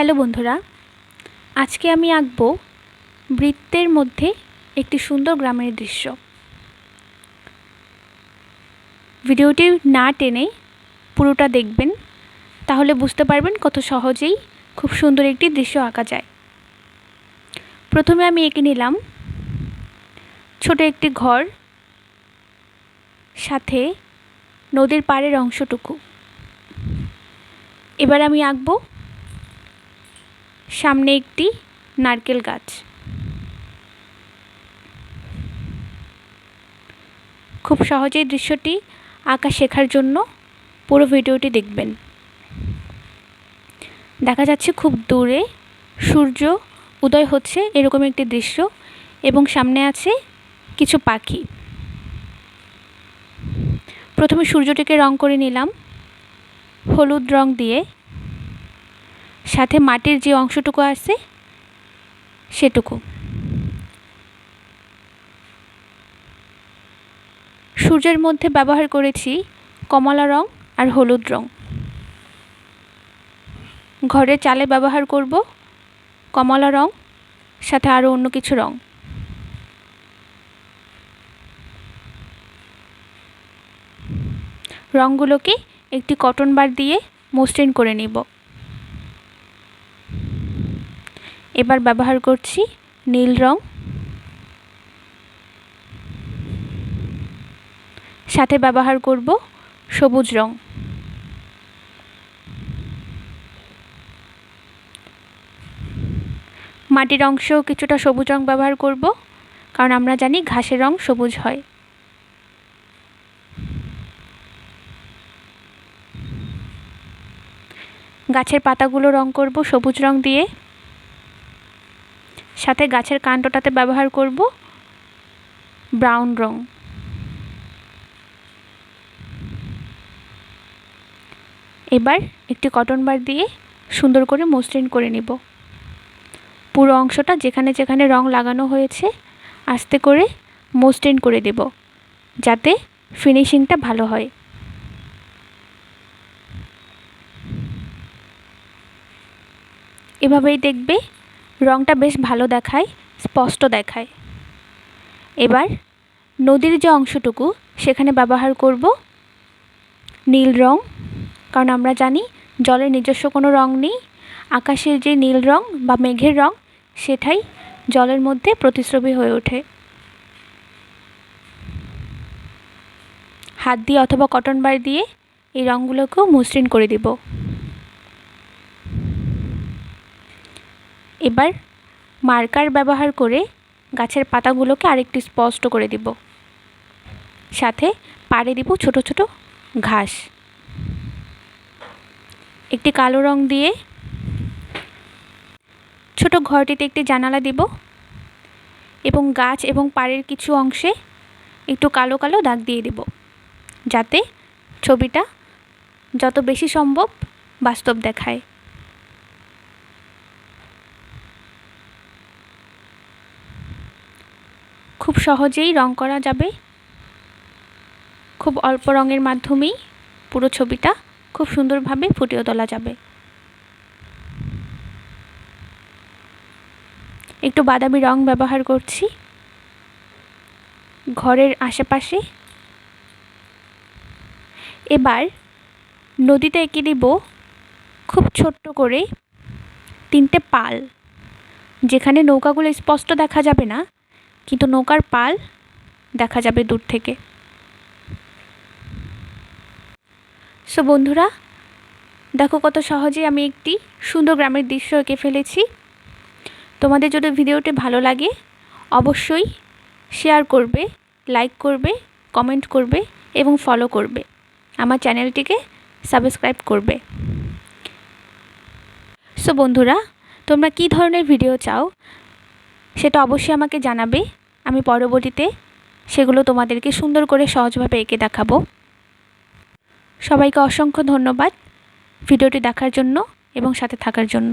Hello বন্ধুরা, আজকে আমি আঁকব বৃত্তের মধ্যে একটি সুন্দর গ্রামের দৃশ্য। ভিডিওটি না টেনে পুরোটা দেখবেন, তাহলে বুঝতে পারবেন কত সহজেই খুব সুন্দর একটি দৃশ্য আঁকা যায়। প্রথমে আমি এঁকে নিলাম ছোট একটি ঘর, সাথে নদীর পাড়ের অংশটুকু। এবার আমি আঁকবো সামনে একটি নারকেল গাছ। খুব সহজেই দৃশ্যটি আঁকা শেখার জন্য পুরো ভিডিওটি দেখবেন। দেখা যাচ্ছে খুব দূরে সূর্য, উদয় হচ্ছে এরকম একটি দৃশ্য এবং সামনে আছে কিছু পাখি। প্রথমে সূর্যটিকে রং করে নিলাম। হলুদ রং দিয়ে সাথে মাটির যে অংশটুকু আছে, সেটুকু। সূর্যের মধ্যে ব্যবহার করেছি কমলা রং আর হলুদ রং। ঘরের চালে ব্যবহার করব কমলা রং, সাথে আরও অন্য কিছু রং। রঙগুলোকে একটি কটন বার দিয়ে মসৃণ করে নিব। এবার ব্যবহার করছি নীল রং। সাথে ব্যবহার করব সবুজ রং। মাটির অংশেও কিছুটা সবুজ রং ব্যবহার করব, কারণ আমরা জানি ঘাসের রং সবুজ হয়। গাছের পাতাগুলো রং করব সবুজ রং দিয়ে। সাথে গাছের কাণ্ডটাতে ব্যবহার করব। ব্রাউন রং। এবার একটি কটন বার দিয়ে সুন্দর করে মসৃণ করে নিব। পুরো অংশটা যেখানে যেখানে রং লাগানো হয়েছে, আস্তে করে মসৃণ করে দেব, যাতে ফিনিশিংটা ভালো হয়। এভাবেই দেখবে রংটা বেশ ভালো দেখায়, স্পষ্ট দেখায়। এবার নদীর যে অংশটুকু, সেখানে ব্যবহার করব নীল রং, কারণ আমরা জানি জলের নিজস্ব কোনো রং নেই। আকাশের যে নীল রং বা মেঘের রং, সেটাই জলের মধ্যে প্রতিশ্রবী হয়ে ওঠে। হাত দিয়ে অথবা কটন বার দিয়ে এই রঙগুলোকেও মসৃণ করে দিব। এবার মার্কার ব্যবহার করে গাছের পাতাগুলোকে আরেকটু স্পষ্ট করে দিব। সাথে পাড়ে দিব ছোট ছোট ঘাস। একটি কালো রং দিয়ে ছোট ঘরটিতে একটি জানালা দিব এবং গাছ এবং পাড়ের কিছু অংশে একটু কালো কালো দাগ দিয়ে দেব, যাতে ছবিটা যত বেশি সম্ভব বাস্তব দেখায়। খুব সহজেই রং করা যাবে। খুব অল্প রঙের মাধ্যমেই পুরো ছবিটা খুব সুন্দরভাবে ফুটিয়ে তোলা যাবে। একটু বাদামি রং ব্যবহার করছি। ঘরের আশেপাশে। এবার নদীতে এঁকে দিব খুব ছোট্ট করে তিনটে পাল, যেখানে নৌকাগুলো স্পষ্ট দেখা যাবে না। কিন্তু নৌকার পাল দেখা যাবে দূর থেকে। সো বন্ধুরা, দেখো কত সহজে আমি একটি সুন্দর গ্রামের দৃশ্য এঁকে ফেলেছি। তোমাদের যদি ভিডিওটি ভালো লাগে, অবশ্যই শেয়ার করবে লাইক করবে কমেন্ট করবে এবং ফলো করবে। আমার চ্যানেলটিকে সাবস্ক্রাইব করবে। সো বন্ধুরা, তোমরা কী ধরনের ভিডিও চাও? সেটা অবশ্যই আমাকে জানাবে। আমি পরবর্তীতে সেগুলো তোমাদেরকে সুন্দর করে সহজভাবে এঁকে দেখাবো। সবাইকে অসংখ্য ধন্যবাদ ভিডিওটি দেখার জন্য এবং সাথে থাকার জন্য।